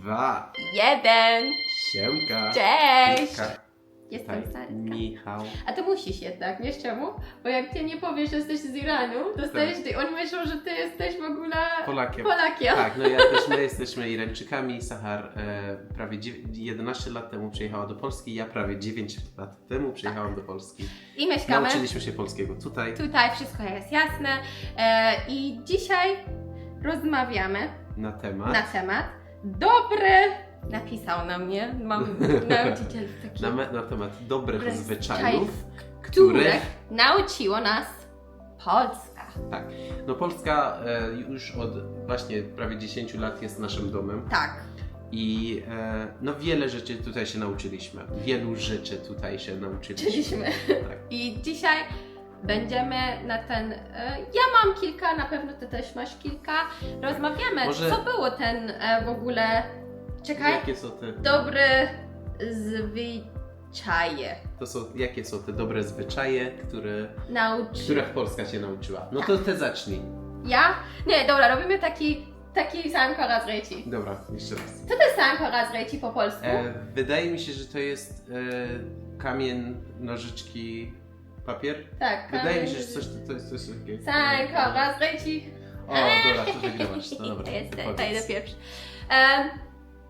dwa, jeden. siemka. Cześć! Jestem tak, Sarka. Michał. A to musisz jednak, wiesz czemu? Bo jak ty nie powiesz, że jesteś z Iranu, dostajesz Tak. ty, oni myślą, że ty jesteś w ogóle Polakiem. Polakiem. Tak, no ja też, my jesteśmy Irańczykami. Sahar e, prawie dziew- 11 lat temu przyjechała do Polski, ja prawie 9 lat temu przyjechałam do Polski. I mieszkamy. Nauczyliśmy się polskiego tutaj. Tutaj wszystko jest jasne. E, I dzisiaj rozmawiamy Na temat. na temat dobry. Napisał na mnie, mam nauczyciel taki. Na, me- na temat dobrych Dobrych zwyczajów, których których nauczyło nas Polska. Tak. No Polska e, już od właśnie prawie 10 lat jest naszym domem Tak. i e, no wiele rzeczy tutaj się nauczyliśmy. Wielu rzeczy tutaj się nauczyliśmy. Czyliśmy. Tak. I dzisiaj będziemy na ten. e, Ja mam kilka, na pewno ty też masz kilka. Rozmawiamy, Może- co było ten e, w ogóle. Czekaj. Jakie są te, Dobry zwyczaje. to są, jakie są te dobre zwyczaje, które, Nauczy. których Polska się nauczyła? No to ty zacznij. Ja? Nie, dobra, robimy taki, taki sam rozreci. Dobra, jeszcze raz. Co to jest sam rozreci po polsku? E, wydaje mi się, że to jest e, kamień, nożyczki, papier. tak. Wydaje mi się, że coś to, to jest coś takiego. Sanko rozreci. O, dobra, to wygrywasz. No dobra, to jest, to pierwszy. Em,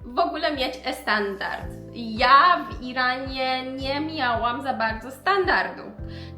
w ogóle mieć standard. Ja w Iranie nie miałam za bardzo standardu.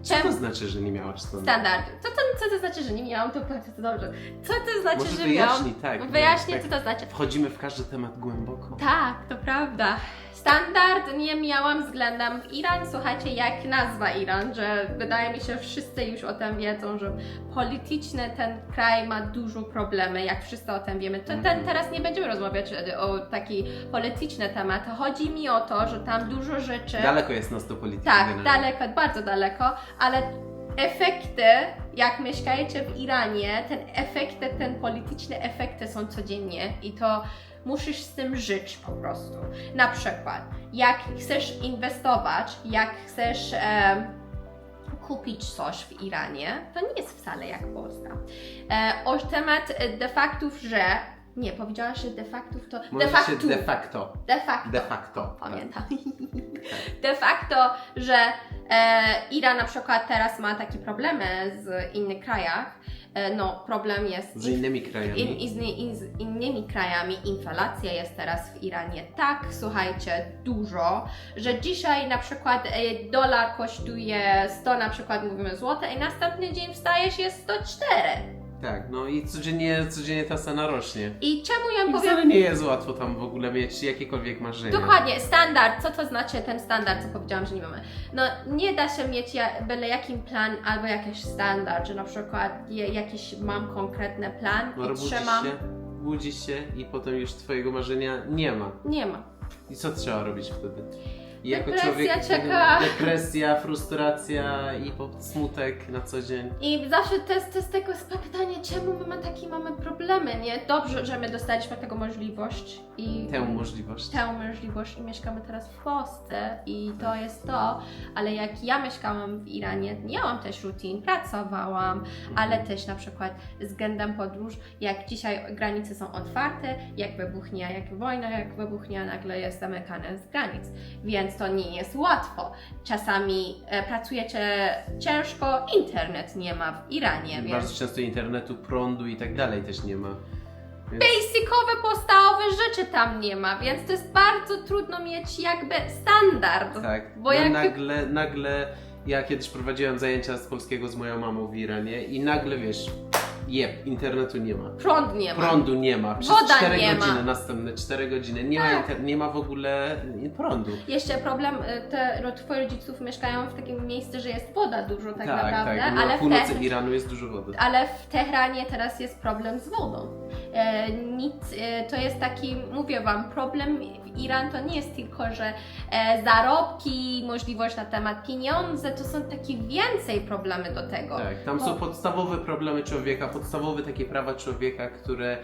Co to Czemu znaczy, że nie miałaś standardu? standardu? Co to, co to znaczy, że nie miałam? To bardzo to dobrze. Co to znaczy, Może że wyjaśnij, miałam? tak. Wyjaśnij, tak. co to znaczy. Wchodzimy w każdy temat głęboko. Tak, to prawda. Standard nie miałam względem w Iran. Słuchajcie, jak nazwa Iran, że wydaje mi się, wszyscy już o tym wiedzą, że polityczny ten kraj ma dużo problemy, jak wszyscy o tym wiemy. To, ten, Mhm. teraz nie będziemy rozmawiać e, o taki polityczny temat. Chodzi mi o to, że tam dużo rzeczy... Daleko jest nas do polityki. Tak, generalnie. daleko, bardzo daleko, ale efekty, jak mieszkajecie w Iranie, ten efekty, ten polityczne efekty są codziennie i to musisz z tym żyć po prostu. Na przykład, jak chcesz inwestować, jak chcesz em, kupić coś w Iranie, to nie jest wcale jak Polska. E, o temat e, de faktów, że nie, powiedziałaś, że to de facto. de facto. De facto. De facto. tak. Pamiętam. De facto, że e, Iran na przykład teraz ma takie problemy z innych krajach. E, no, problem jest Z innymi krajami. in, i z, i z innymi krajami. Inflacja jest teraz w Iranie tak, słuchajcie, dużo, że dzisiaj na przykład e, dolar kosztuje 100 na przykład mówimy złote i następny dzień wstajesz jest 104. Tak, no i codziennie, codziennie ta cena rośnie. I czemu ja I powiem wcale nie jest łatwo tam w ogóle mieć jakiekolwiek marzenia. Dokładnie, standard. Co to znaczy ten standard, co powiedziałam, że nie mamy? No, nie da się mieć ja, byle jakim plan albo jakiś standard, że na przykład je, jakiś mam konkretny plan No, i budzisz trzymam. się, budzisz się i potem już twojego marzenia nie ma. Nie ma. I co trzeba robić wtedy? I Depresja czeka. Depresja, frustracja i smutek na co dzień. I zawsze to jest, to jest tego pytanie, czemu my ma takie mamy problemy, nie? Dobrze, że my dostaliśmy taką możliwość i Tę możliwość. tę możliwość i mieszkamy teraz w Polsce i to jest to, ale jak ja mieszkałam w Iranie, miałam też rutin, pracowałam, ale też na przykład względem podróż, jak dzisiaj granice są otwarte, jak wybuchnie, jak wojna, jak wybuchnie, nagle jest zamykane z granic, więc to nie jest łatwo. Czasami e, pracujecie ciężko, internet nie ma w Iranie, więc Bardzo często internetu, prądu i tak dalej też nie ma. Więc basicowe, podstawowe rzeczy tam nie ma, więc to jest bardzo trudno mieć jakby standard. tak, Bo no jak- nagle, nagle ja kiedyś prowadziłem zajęcia z polskiego z moją mamą w Iranie i nagle wiesz, jeb, internetu nie ma. Prąd nie ma. Prądu nie ma. Przez Woda 4 nie ma. godziny, następne 4 godziny. Nie, ma Tak. inter- nie ma w ogóle prądu. Jeszcze problem, y, te, ro- twoi rodziców mieszkają w takim miejscu, że jest woda dużo tak, tak, naprawdę, tak. Na ale, w północy te, Iranu jest dużo wody. ale w Teheranie teraz jest problem z wodą. E, nic, e, to jest taki, mówię Wam, problem w Iran to nie jest tylko, że e, zarobki, możliwość na temat pieniądze, to są takie więcej problemy do tego. Tak, tam Bo- są podstawowe problemy człowieka, podstawowe takie prawa człowieka, które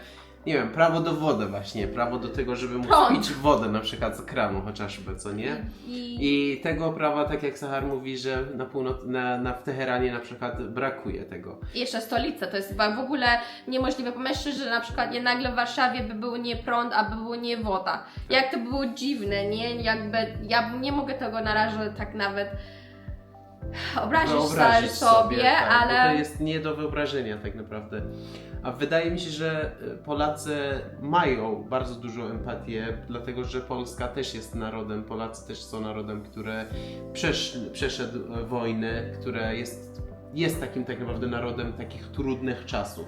nie wiem, prawo do wody właśnie, prawo do tego, żeby móc Prąd. pić wodę na przykład z kranu chociażby, co nie? I, I tego prawa, tak jak Sahar mówi, że na północ, na, na, w Teheranie na przykład brakuje tego. jeszcze stolica, to jest chyba w ogóle niemożliwe. Pomyślcie, że na przykład nie nagle w Warszawie by był nie prąd, a by było nie woda. Jak to by było dziwne, nie? Jakby, ja nie mogę tego na razie tak nawet obrazić Wyobrazić sobie, tak, bo ale... to jest nie do wyobrażenia tak naprawdę. A wydaje mi się, że e, Polacy mają bardzo dużą empatię, dlatego że Polska też jest narodem, Polacy też są narodem, który przesz, przeszedł e, wojny, które jest, jest takim tak naprawdę narodem takich trudnych czasów.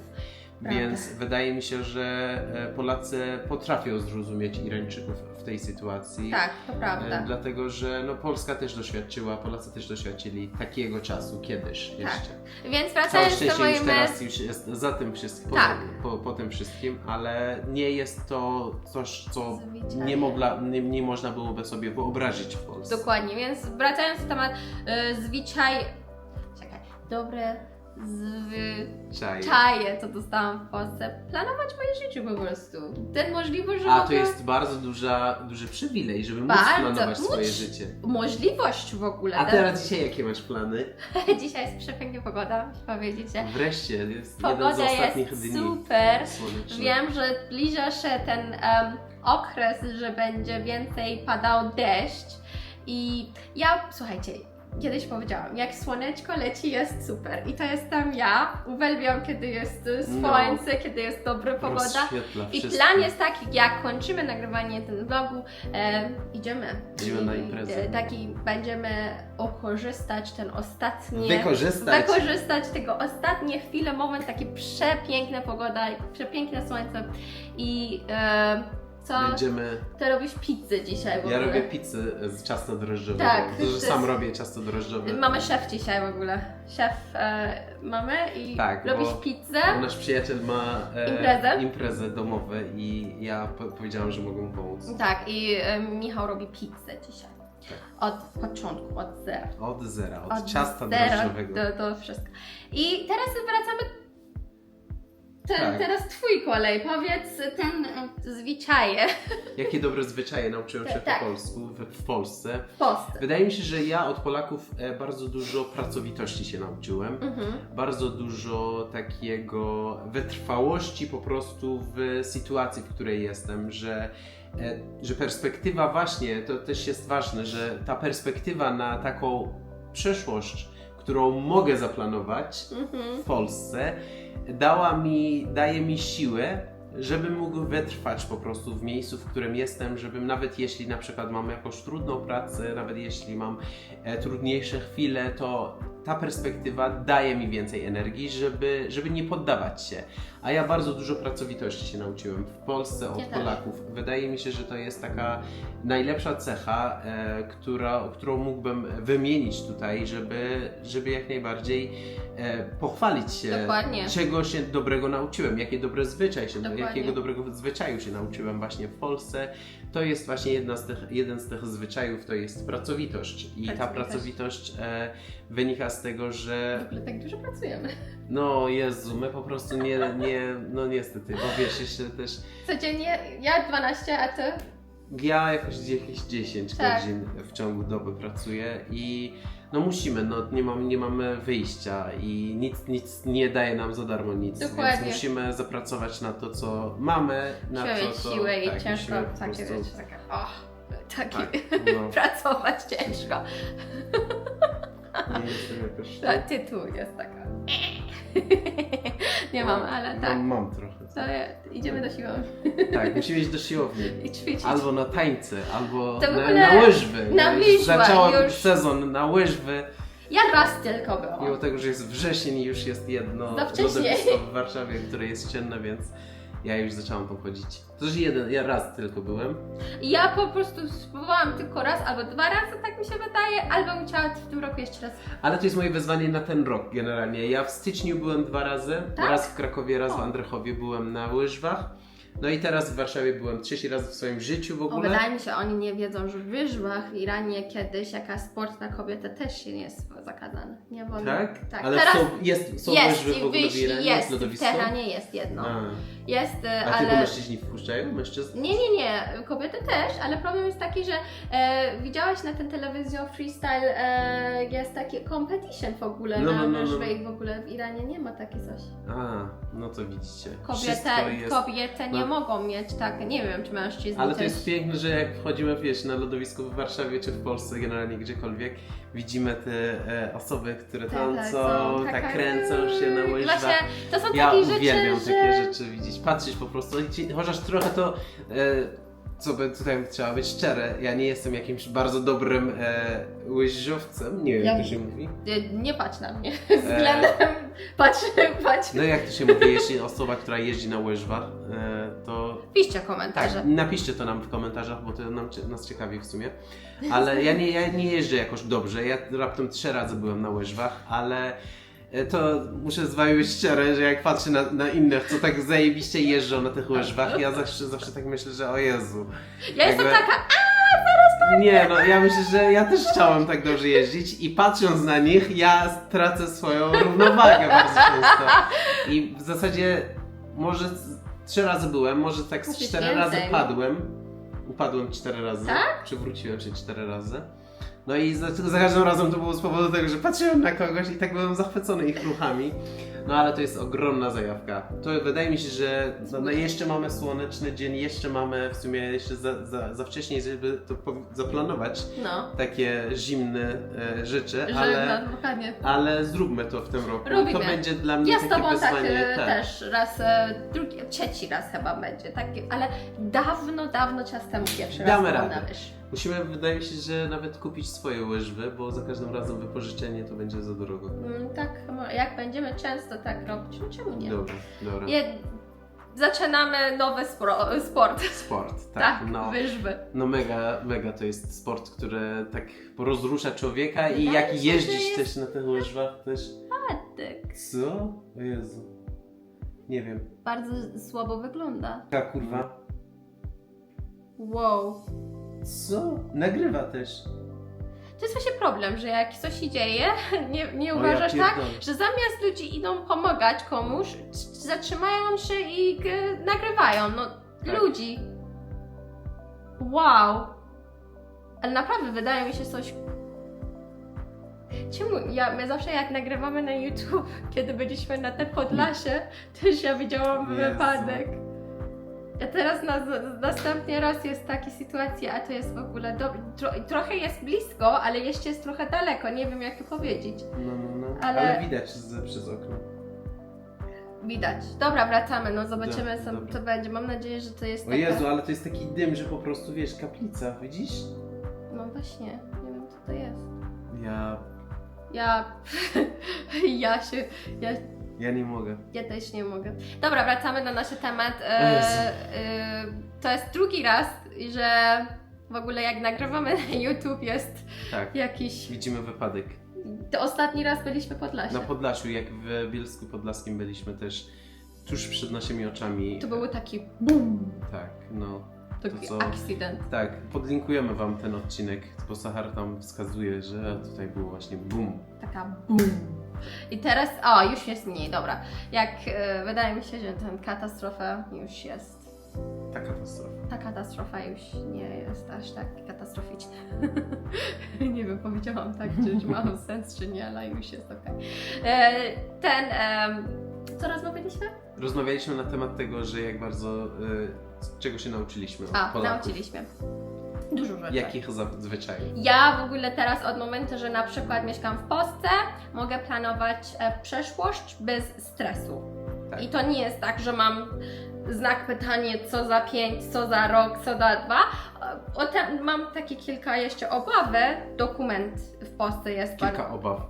Prawda. Więc wydaje mi się, że e, Polacy potrafią zrozumieć Irańczyków w tej sytuacji. Tak, to E, prawda. Dlatego, że no, Polska też doświadczyła, Polacy też doświadczyli takiego czasu kiedyś Tak. jeszcze. Więc Całe wracając do szczęście już mojej teraz już jest za tym wszystkim, po, Tak. po, po tym wszystkim, ale nie jest to coś, co nie, mogla, nie, nie można byłoby sobie wyobrazić w Polsce. Dokładnie, więc wracając do tematu, y, zwyczaj... Czekaj, dobre zwyczaje, Czaj. co dostałam w Polsce, planować moje życie po prostu. Ten możliwość, że A to mogę... jest bardzo duża, duży przywilej, żeby móc Bardzo. planować swoje Móc- życie. możliwość w ogóle. A teraz dzisiaj jakie masz plany? Dzisiaj jest przepiękna pogoda, muszę powiedzieć. Wreszcie, jest jeden z Pogoda ostatnich jest dni. super. słonecznych. Wiem, że zbliża się ten em, okres, że będzie więcej padał deszcz i ja, słuchajcie, kiedyś powiedziałam, jak słoneczko leci jest super i to jestem ja. Uwielbiam, kiedy jest e, No. słońce, kiedy jest dobra pogoda. I wszystko. plan jest taki, jak kończymy nagrywanie ten vlogu, e, idziemy. Idziemy na imprezę. e, Taki będziemy okorzystać ten ostatni Wykorzystać. wykorzystać tego ostatnie chwile, moment, takie przepiękna pogoda, przepiękne słońce i e, co? Będziemy Ty robisz pizzę dzisiaj w ogóle. Ja robię pizzę z ciasta drożdżowego. Tak, to, że sam jest- robię ciasto drożdżowe. Mamy szef dzisiaj w ogóle. Szef e, mamy i Tak, robisz pizzę. Bo nasz przyjaciel ma e, Imprezę? imprezę domowe i ja po powiedziałam, że mogę mu pomóc. Tak, i e, Michał robi pizzę dzisiaj. Tak. Od początku, od zera. Od zera, od, Od ciasta zera drożdżowego. do, do wszystko. I teraz wracamy. Tak. Teraz twój kolej. Powiedz ten e, zwyczaje Jakie dobre zwyczaje nauczyłem się Tak. po polsku w, w Polsce. w Polsce. Wydaje mi się, że ja od Polaków e, bardzo dużo pracowitości się nauczyłem. Mhm. Bardzo dużo takiego wytrwałości po prostu w sytuacji, w której jestem, że, e, że perspektywa właśnie, to też jest ważne, że ta perspektywa na taką przyszłość, którą mogę zaplanować Mhm. w Polsce, dała mi, daje mi siłę, żebym mógł wytrwać po prostu w miejscu, w którym jestem, żebym nawet jeśli na przykład mam jakąś trudną pracę, nawet jeśli mam e, trudniejsze chwile, to ta perspektywa daje mi więcej energii, żeby, żeby nie poddawać się. A ja bardzo dużo pracowitości się nauczyłem w Polsce od Ja. Polaków. Wydaje mi się, że to jest taka najlepsza cecha, e, która, którą mógłbym wymienić tutaj, żeby, żeby jak najbardziej e, pochwalić się, Dokładnie. czego się dobrego nauczyłem, jakie dobre zwyczaj się, Dokładnie. jakiego dobrego zwyczaju się nauczyłem właśnie w Polsce. To jest właśnie jedna z tych, jeden z tych zwyczajów, to jest pracowitość. I ta Pracowitość. e, wynika z tego, W że ogóle tak dużo pracujemy. no Jezu, my po prostu nie, nie no niestety, bo wiesz, jeszcze też Codziennie ja 12, a ty? ja jakoś jakieś 10 Tak. godzin w ciągu doby pracuję i no musimy, no nie, mam, nie mamy wyjścia i nic, nic nie daje nam za darmo nic, Dokładnie. więc musimy zapracować na to, co mamy, na Siłę, to, co... siłę i tak, ciężko musimy po takie prostu- wiecie, takie o, takie Tak, no, pracować ciężko. nie jestem jakoś... Ta, tytuł jest taka. Nie mam, ale tak. Mam, mam trochę. To ja, idziemy do siłowni Tak, musimy iść do siłowni. i ćwiczyć. Albo na tańce, albo To w na, ogóle na łyżwy. na już łyżwach Zaczęłam już. sezon na łyżwy. Ja raz tylko byłam. Mimo tego, że jest wrzesień i już jest jedno Za wcześnie. lodowisko w Warszawie, które jest ciemne, więc ja już zaczęłam tam chodzić. To też jeden, ja raz tylko byłem. Ja po prostu spróbowałam tylko raz albo dwa razy, tak mi się wydaje, albo bym chciała w tym roku jeszcze raz. Ale to jest moje wyzwanie na ten rok generalnie. Ja w styczniu byłem dwa razy. Tak? Raz w Krakowie, raz w O. Andrychowie byłem na łyżwach. No i teraz w Warszawie byłem trzeci raz w swoim życiu w O, ogóle. wydaje mi się, oni nie wiedzą, że w wyżwach w Iranie kiedyś jaka sport na kobietę też się nie jest zakazany. Nie wolno. Tak? tak. Ale Teraz są, jest, są jest w ogóle w Iranie? jest. W lodowisko? Teheranie jest jedno. A, Jest, e, a tylko ale... mężczyźni wpuszczają? Mężczyzn? Nie, nie, nie, kobiety też, ale problem jest taki, że e, widziałaś na ten telewizją freestyle, e, jest taki competition w ogóle No, na no, no, no. i w ogóle w Iranie nie ma takiej coś. A, no to widzicie. Kobietę, Wszystko jest... kobiety nie no. mogą mieć tak, nie wiem czy mężczyźni Ale to też. jest piękne, że jak wchodzimy wiesz, na lodowisko w Warszawie czy w Polsce, generalnie gdziekolwiek, widzimy te e, osoby, które Tak, tańczą, tak, tak taka- kręcą się na łyżwach. Właśnie to są Ja takie rzeczy, uwielbiam że... takie rzeczy widzieć, patrzeć po prostu, chociaż trochę to, e, co by tutaj trzeba być szczere, ja nie jestem jakimś bardzo dobrym e, łyżwiowcem, nie wiem Ja- jak to się mówi. Nie, nie patrz na mnie względem, patrz, patrz. No jak to się mówi, jeśli osoba, która jeździ na łyżwach, e, to Piszcie Tak, komentarze. napiszcie to nam w komentarzach, bo to nam, nas ciekawi w sumie. Ale ja nie, ja nie jeżdżę jakoś dobrze. Ja raptem trzy razy byłem na łyżwach, ale e, to muszę z wami być szczery, że jak patrzę na, na innych, co tak zajebiście jeżdżą na tych łyżwach, ja zawsze, zawsze tak myślę, że o Jezu. Ja jestem jakby- taka, Nie, no ja myślę, że ja też chciałem tak dobrze jeździć i patrząc na nich, ja tracę swoją równowagę bardzo często. I w zasadzie może trzy razy byłem, może tak z cztery więcej. razy padłem. Upadłem cztery razy. Tak? Przywróciłem się cztery razy. No i za, za każdym razem to było z powodu tego, że patrzyłem na kogoś i tak byłem zachwycony ich ruchami. No ale to jest ogromna zajawka. To wydaje mi się, że no, jeszcze mamy słoneczny dzień, jeszcze mamy w sumie jeszcze za, za, za wcześnie, żeby to zaplanować no, takie zimne e, rzeczy, że ale, dokładnie. ale zróbmy to w tym roku. Robimy. To będzie dla mnie Ja z takie tobą tak wyzwanie. e, też raz, e, drugi, trzeci raz chyba będzie, taki, ale dawno, dawno czas temu pierwszy Damy raz radę. na wyż. Musimy, wydaje mi się, że nawet kupić swoje łyżwy, bo za każdym razem wypożyczenie to będzie za drogo. Mm, tak, mo- jak będziemy często tak robić, no czemu nie? Dobra, dobra. Je, zaczynamy nowy spro, sport, Sport, tak, tak, no. wyżby. No mega, mega to jest sport, który tak rozrusza człowieka i jak jeździć też na tych łyżwach też. Tak, Co? O Jezu. Nie wiem. bardzo słabo wygląda. Ta kurwa. Wow. Co? Nagrywa też. To jest właśnie problem, że jak coś się dzieje, nie, nie O, ja uważasz tak, że zamiast ludzi idą pomagać komuś, zatrzymają się i nagrywają, no Tak. ludzi. Wow. Ale naprawdę wydaje mi się coś... Czemu? Ja, my zawsze jak nagrywamy na YouTube, kiedy byliśmy na te Podlasie, też ja widziałam wypadek. A teraz na, następny raz jest taka sytuacja, a to jest w ogóle do, tro, trochę jest blisko, ale jeszcze jest trochę daleko, nie wiem jak to powiedzieć. No, no, no. Ale- Ale, widać z, przez okno. Widać. Dobra, wracamy, no zobaczymy co dobra. to będzie. Mam nadzieję, że to jest O taka... Jezu, ale to jest taki dym, że po prostu wiesz, kaplica, widzisz? No właśnie, nie wiem co to jest. Ja. Ja... ja się... Ja, Ja nie mogę. ja też nie mogę. Dobra, wracamy na nasz temat. E, e, to jest drugi raz, że w ogóle jak nagrywamy na YouTube jest Tak. jakiś... Widzimy wypadek. To ostatni raz byliśmy pod Podlasie. Na Podlasiu, jak w Bielsku Podlaskim byliśmy też tuż przed naszymi oczami. To był taki BUM! Tak, no. Taki co? accident. Tak, podlinkujemy wam ten odcinek, bo Sahar tam wskazuje, że tutaj było właśnie boom. Taka BUM! I teraz, o, już jest mniej, dobra. Jak e, wydaje mi się, że ten katastrofa już jest. Ta katastrofa. Ta katastrofa już nie jest aż tak katastroficzna. nie wiem, powiedziałam tak, czy już ma sens, czy nie, ale już jest okej. E, Ten, em, co rozmawialiśmy? Rozmawialiśmy na temat tego, że jak bardzo, y, czego się nauczyliśmy od A, Polaków. nauczyliśmy. Dużo rzeczy. Jakich zazwyczaj. Ja w ogóle teraz od momentu, że na przykład mieszkam w Polsce, mogę planować e, przyszłość bez stresu. Tak. I to nie jest tak, że mam znak pytania, co za pięć, co za rok, co za dwa. E, O tem, mam takie kilka jeszcze obawy. Dokument w Polsce jest Kilka bardzo... obaw.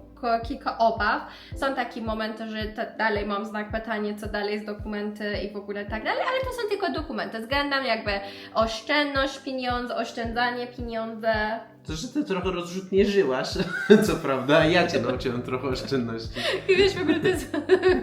Kilka obaw. Są takie momenty, że dalej mam znak pytania, co dalej z dokumenty i w ogóle tak dalej, ale to są tylko dokumenty. Względem jakby oszczędność pieniądze, oszczędzanie pieniądze. To, że ty trochę rozrzutnie żyłaś, co prawda, ja cię nauczyłem trochę oszczędności. I wiesz, w ogóle to jest...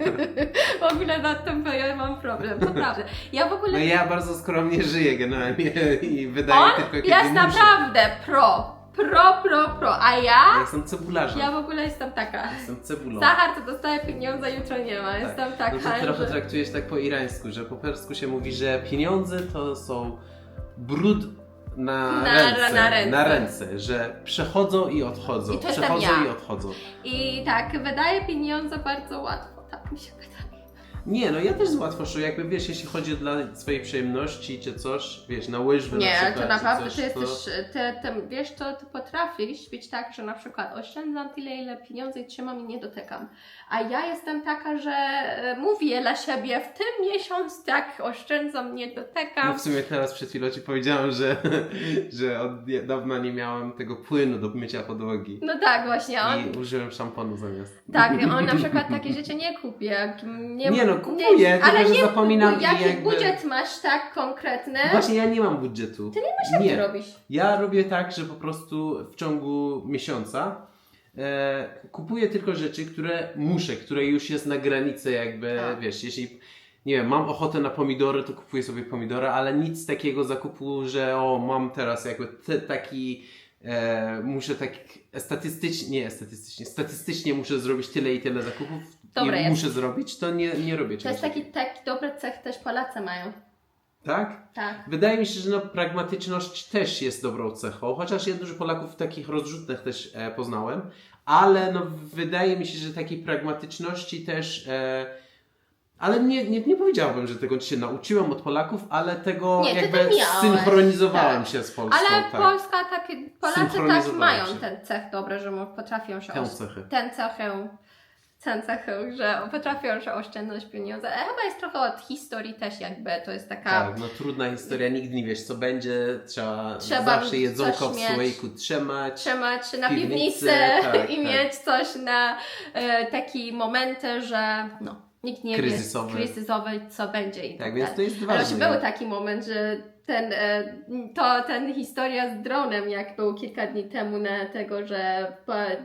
w ogóle nad tym ja mam problem, naprawdę. Ja w ogóle... No ja bardzo skromnie żyję generalnie i wydaję On tylko kiedy jest muszę. naprawdę pro. Pro, pro, pro. A ja? Ja jestem cebularzem. Ja w ogóle jestem taka. Jestem cebulą. Zachar to dostaje pieniądze, jutro nie ma. Jestem No taka, to trochę że... traktujesz tak po irańsku, że po persku się mówi, że pieniądze to są brud na, Na- ręce, na ręce. na ręce, że przechodzą i odchodzą, I to jestem przechodzą ja. i odchodzą. I tak, wydaje pieniądze bardzo łatwo. Tak mi się wydaje. Nie, no ja też łatwo szuję, jakby wiesz, jeśli chodzi dla swojej przyjemności czy coś, wiesz, na łyżwy na Nie, przykład, to czy naprawdę coś, ty to... jesteś, ty, ty, wiesz to, ty potrafisz być tak, że na przykład oszczędzam tyle, ile pieniędzy i trzymam i nie dotykam. A ja jestem taka, że e, mówię dla siebie, w tym miesiąc tak oszczędzam, nie dotykam. No w sumie teraz przed chwilą Ci powiedziałam, że, że od dawna nie miałem tego płynu do mycia podłogi. No tak, właśnie, on... I użyłem szamponu zamiast. Tak, on na przykład takie rzeczy nie kupi. Jak nie, Nie no, kupuję, tylko ale że nie zapominam i Jaki jakby- budżet masz tak konkretny? Właśnie ja nie mam budżetu. Ty nie masz Jak nie. ty robisz? Ja robię tak, że po prostu w ciągu miesiąca e, kupuję tylko rzeczy, które muszę, które już jest na granicy jakby, A. wiesz, jeśli nie wiem, mam ochotę na pomidory, to kupuję sobie pomidory, ale nic takiego zakupu, że o, mam teraz jakby te, taki e, muszę tak statystycznie, nie statystycznie, statystycznie muszę zrobić tyle i tyle zakupów Dobre i jest. muszę zrobić, to nie, nie robię To czegoś jest taki, takiego. taki dobry cech też Polacy mają. Tak? Tak. Wydaje mi się, że no, pragmatyczność też jest dobrą cechą, chociaż ja dużo Polaków takich rozrzutnych też e, poznałem, ale no, wydaje mi się, że takiej pragmatyczności też. E, ale nie, nie, nie powiedziałbym, że tego się nauczyłem od Polaków, ale tego Nie, jakby miałeś, synchronizowałem tak. się z Polską. Ale tak. Polska takie, Polacy tak mają się. ten cech dobry, że potrafią się Tę osz... cechę. ten cechę, ten cechę, że potrafią się oszczędzać pieniądze. Chyba jest trochę od historii też jakby, to jest taka... Tak, no trudna historia, nigdy nie wiesz co będzie, trzeba, Trzeba zawsze jedzonko w słoiku trzymać. trzymać na Piwnicy, piwnicy tak, i tak. mieć coś na e, takie momenty, że no, nikt nie Kryzysowe. wie kryzysowe, co będzie i tak, Tak, więc dalej. to jest Ale właśnie ważne. był taki moment, że ten, e, to, ten historia z dronem, jak był kilka dni temu na tego, że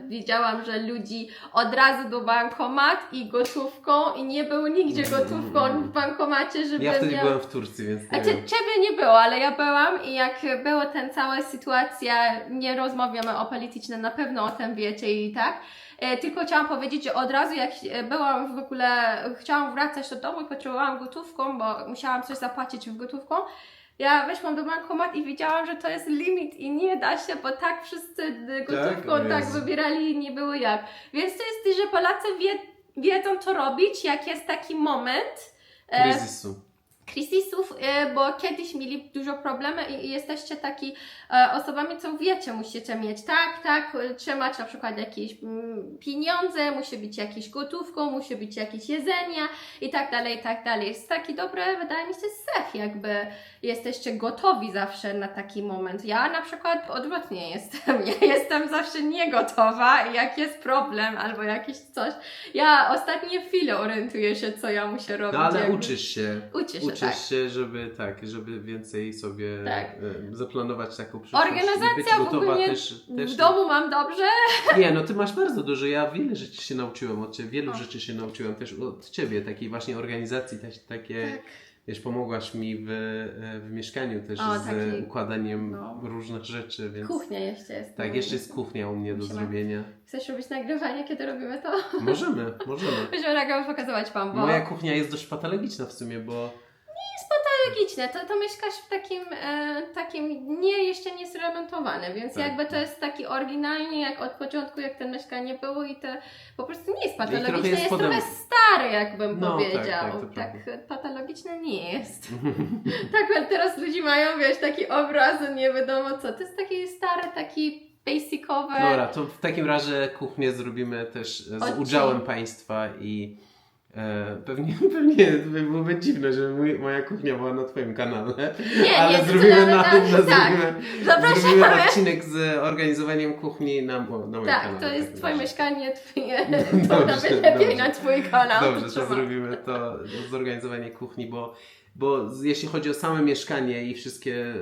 widziałam, że ludzi od razu do bankomat i gotówką i nie było nigdzie gotówką w bankomacie, żeby Ja wtedy miał... byłem w Turcji, więc nie cie, wiem. ciebie nie było, ale ja byłam i jak była ten cała sytuacja, nie rozmawiamy o politycznym, na pewno o tym wiecie i tak. E, tylko chciałam powiedzieć, że od razu jak byłam w ogóle, chciałam wracać do domu i potrzebowałam gotówką, bo musiałam coś zapłacić w gotówką. Ja weszłam do bankomat i widziałam, że to jest limit i nie da się, bo tak wszyscy gotówką tak, Jezu. wybierali i nie było jak. Więc to jest, że Polacy wie, wiedzą co robić, jak jest taki moment. e, Kryzysu. Kryzysów, e, bo kiedyś mieli dużo problemy i jesteście taki e, osobami, co wiecie, musicie mieć tak, tak, e, trzymać na przykład jakieś mm, pieniądze, musi być jakieś gotówką, musi być jakieś jedzenie i tak dalej, i tak dalej. Jest taki dobry, wydaje mi się, cech, jakby jesteście gotowi zawsze na taki moment. Ja na przykład odwrotnie jestem, ja jestem zawsze niegotowa i jak jest problem albo jakieś coś, ja ostatnie chwile orientuję się, co ja muszę robić. No ale jakby. uczysz się. Uczysz się, tak. się, żeby tak, żeby więcej sobie Tak. e, zaplanować taką przyszłość. Organizacja w ogóle też, też W domu mam dobrze. Nie, no ty masz bardzo dużo. Ja wiele rzeczy się nauczyłem od ciebie, wielu O. rzeczy się nauczyłem też od ciebie, takiej właśnie organizacji, też, takie, Tak. wiesz, pomogłaś mi w, e, w mieszkaniu też O, z taki- układaniem no. różnych rzeczy, więc Kuchnia jeszcze jest. tak, jeszcze jest kuchnia u mnie do Musimy. zrobienia. Chcesz robić nagrywanie, kiedy robimy to? Możemy, możemy. Będziemy nagrać pokazywać Wam, bo Moja kuchnia jest dość patologiczna w sumie, bo logiczne, to, to mieszkasz w takim, e, takim nie, jeszcze nie zremontowane, więc Tak. jakby to jest taki oryginalnie, jak od początku, jak to mieszkanie było i to po prostu nie jest trochę patologiczne, jest jest, potem- trochę stary, jakbym No, tak, powiedział. tak, tak prawda. patologiczne nie jest. tak, ale teraz ludzie mają, wiesz, taki obraz, nie wiadomo co, to jest taki stary, taki basicowy. Dobra, to w takim razie kuchnię zrobimy też z Odcień. udziałem państwa i pewnie, pewnie byłoby dziwne, że mój, moja kuchnia była na twoim kanale, Nie, ale nie, zrobimy na, zdecydowanie na, tak. zrobimy, odcinek z organizowaniem kuchni na, na moim Tak, kanale. to w jest takim twoje mieszkanie, twoje, Dobrze, to nawet lepiej dobrze. na twój kanał. Dobrze, to zrobimy to zorganizowanie kuchni, bo, bo jeśli chodzi o same mieszkanie i wszystkie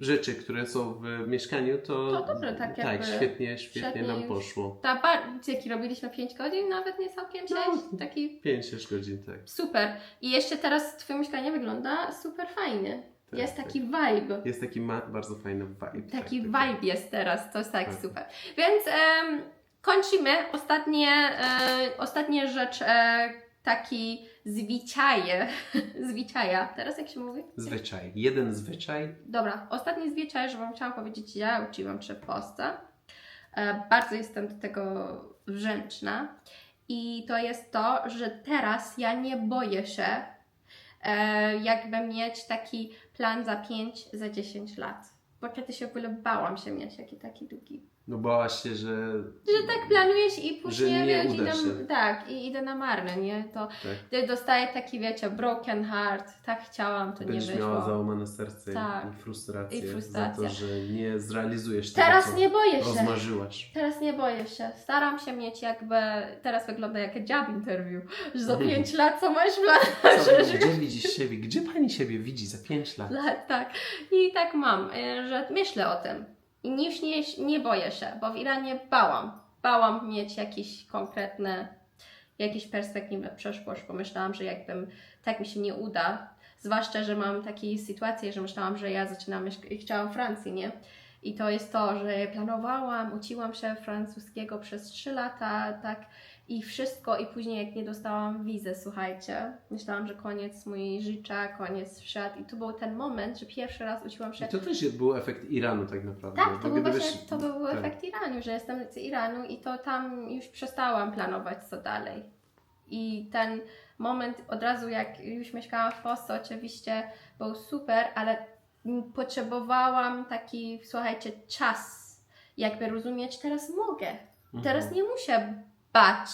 rzeczy, które są w mieszkaniu, to, To dobrze, tak tak świetnie, świetnie nam poszło. Ta bar, jaki robiliśmy 5 godzin, nawet nie całkiem 6, No. taki 5-6 godzin, tak. super. I jeszcze teraz twoje mieszkanie wygląda super fajnie. Tak, jest tak. taki vibe. Jest taki bardzo fajny vibe. Taki tak, vibe jest teraz, to jest tak Tak. super. Więc em, kończymy ostatnie, e, ostatnie rzecz, e, taki zwiczaje, zwiczaja. Teraz jak się mówi? Zwyczaj. Jeden zwyczaj. Dobra, ostatni zwyczaj, że Wam chciałam powiedzieć, ja uczyłam się w Polsce. E, bardzo jestem do tego wdzięczna. I to jest to, że teraz ja nie boję się e, jakby mieć taki plan za 5, za 10 lat. Bo kiedyś się w ogóle bałam się mieć jaki taki długi. No bałaś się, że... Że tak planujesz i później nie wiesz, uda idę, się. tak, i idę na marne, nie? To Tak. dostaję taki, wiecie, broken heart, tak chciałam, to Będziesz nie wyszło. miała załamane serce Tak. i frustrację, I za frustracja. to, że nie zrealizujesz tego, Teraz nie boję się. rozmarzyłaś. Teraz nie boję się. Staram się mieć jakby. Teraz wygląda jak job interview. Że za Mhm. 5 lat co masz plan? Co, gdzie widzisz siebie? Gdzie pani siebie widzi za 5 lat? lat, tak. I tak mam, y, że myślę o tym. I już nie, nie boję się, bo w Iranie bałam. Bałam mieć jakieś konkretne, jakieś perspektywy na przyszłość. Pomyślałam, że jakbym tak mi się nie uda, zwłaszcza, że mam takie sytuacje, że myślałam, że ja zaczynam i chciałam Francji, nie? I to jest to, że planowałam, uczyłam się francuskiego przez 3 lata, tak, i wszystko, i później jak nie dostałam wizy, słuchajcie, myślałam, że koniec mojej życia, koniec świat, i to był ten moment, że pierwszy raz uczyłam się I to też był efekt Iranu tak naprawdę. tak, to Bo był gdybyś- właśnie to był tak. efekt Iranu, że jestem z Iranu i to tam już przestałam planować co dalej. I ten moment od razu jak już mieszkałam w Polsce oczywiście był super, ale potrzebowałam taki, słuchajcie, czas, jakby rozumieć, teraz mogę. Mhm. Teraz nie muszę bać.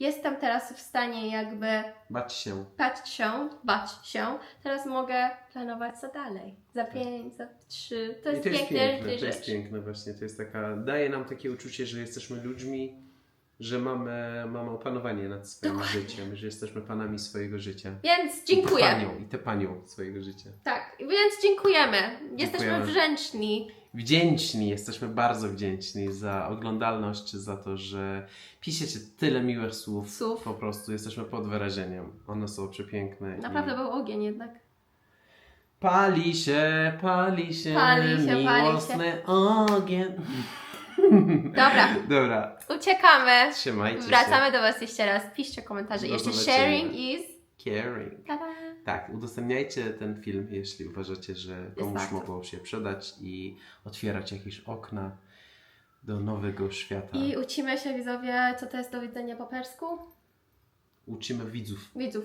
Jestem teraz w stanie jakby Bać się. bać się, bać się. Teraz mogę planować co dalej. Za pięć, za trzy. To I jest to jest piękne piękne, to jest rzecz. piękne właśnie. To jest taka, daje nam takie uczucie, że jesteśmy ludźmi, że mamy, mamy opanowanie nad swoim Dokładnie. życiem, że jesteśmy panami swojego życia. Więc I dziękuję. panią, i te panią swojego życia. Tak, więc dziękujemy. Jesteśmy Dziękujemy. wdzięczni. Wdzięczni, jesteśmy bardzo wdzięczni za oglądalność, za to, że piszecie tyle miłych słów. Słów. Po prostu jesteśmy pod wyrażeniem. One są przepiękne. Naprawdę i... był ogień jednak. Pali się, pali się, Pali się, pali się. miłosny ogień. Dobra, Dobra, uciekamy. trzymajcie się. Wracamy do Was jeszcze raz. Piszcie komentarze. Do Jeszcze zobaczenia. sharing is. Caring. Ta-da. Tak, udostępniajcie ten film, jeśli uważacie, że komuś mogło się przydać i otwierać jakieś okna do nowego świata. I ucimy się widzowie, co to jest do widzenia po persku? Uczymy widzów. Widzów.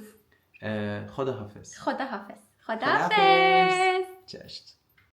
E, Choda Hafez. Choda hafez. Hafez. Cześć.